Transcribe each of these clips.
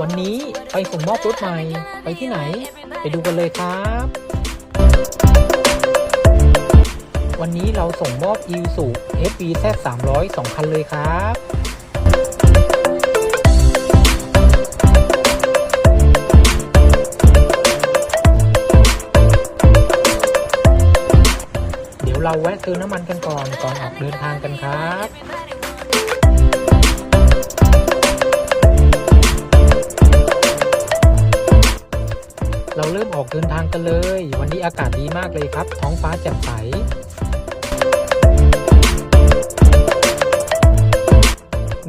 วันนี้ไปส่งมอบรถใหม่ไปที่ไหน ไปดูกันเลยครับ วันนี้เราส่งมอบ i s u FB Z 300 2คันเลยครับเดี๋ยวเราแวะซื้อน้ำมันกันก่อนก่อนออกเดินทางกันครับ เริ่มออกเดินทางกันเลย วันนี้อากาศดีมากเลยครับ ท้องฟ้าแจ่มใส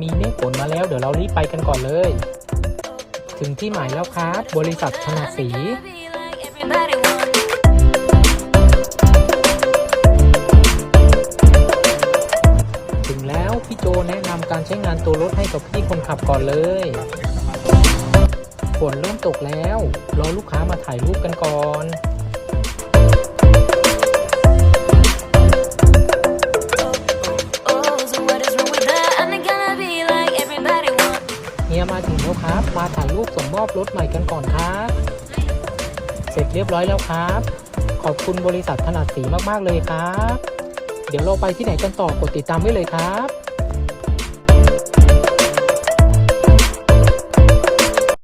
มีเมฆฝนมาแล้วเดี๋ยวเรารีบไปกันก่อนเลย ถึงที่หมายแล้วครับ บริษัทถนัดสีถึงแล้วพี่โจแนะนำการใช้งานตัวรถให้กับพี่คนขับก่อนเลย นเริ่มตกแล้ว รอลูกค้ามาถ่ายรูปกันก่อนเฮียมาถึงแล้วครับ มาถ่ายรูปส่งมอบรถใหม่กันก่อนครับ เสร็จเรียบร้อยแล้วครับ ขอบคุณบริษัทถนัดสีมากๆเลยครับ เดี๋ยวเราไปที่ไหนกันต่อกดติดตามไว้เลยครับ